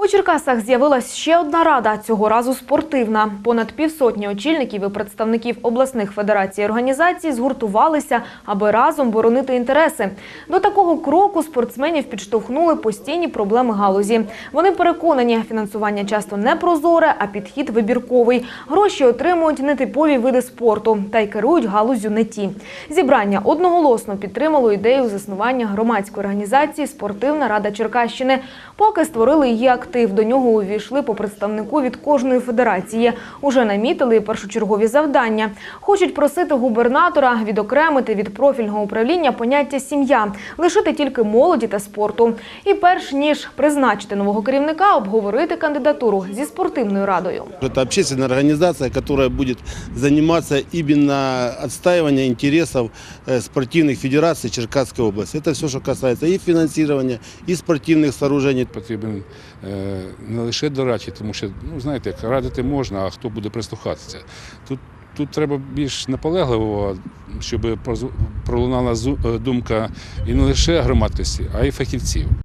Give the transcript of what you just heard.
У Черкасах з'явилась ще одна рада, цього разу спортивна. Понад півсотні очільників і представників обласних федерацій організацій згуртувалися, аби разом боронити інтереси. До такого кроку спортсменів підштовхнули постійні проблеми галузі. Вони переконані, фінансування часто не прозоре, а підхід вибірковий. Гроші отримують нетипові види спорту та й керують галузю не ті. Зібрання одноголосно підтримало ідею заснування громадської організації Спортивна рада Черкащини. Поки створили її актив, до нього увійшли по представнику від кожної федерації. Уже намітили і першочергові завдання. Хочуть просити губернатора відокремити від профільного управління поняття сім'я, лишити тільки молоді та спорту. І перш ніж призначити нового керівника, обговорити кандидатуру зі спортивною радою. Это общественная организация, которая будет заниматься именно отстаиванием интересов э, спортивных федераций Черкасской области. Это все, что касается и финансирования, и спортивных сооружений. потрібен е, не лише дорадчий, тому що, ну знаєте, як радити можна, а хто буде прислухатися. Тут, тут треба більш наполегливо, щоб пролунала думка і не лише громадськості, а й фахівців.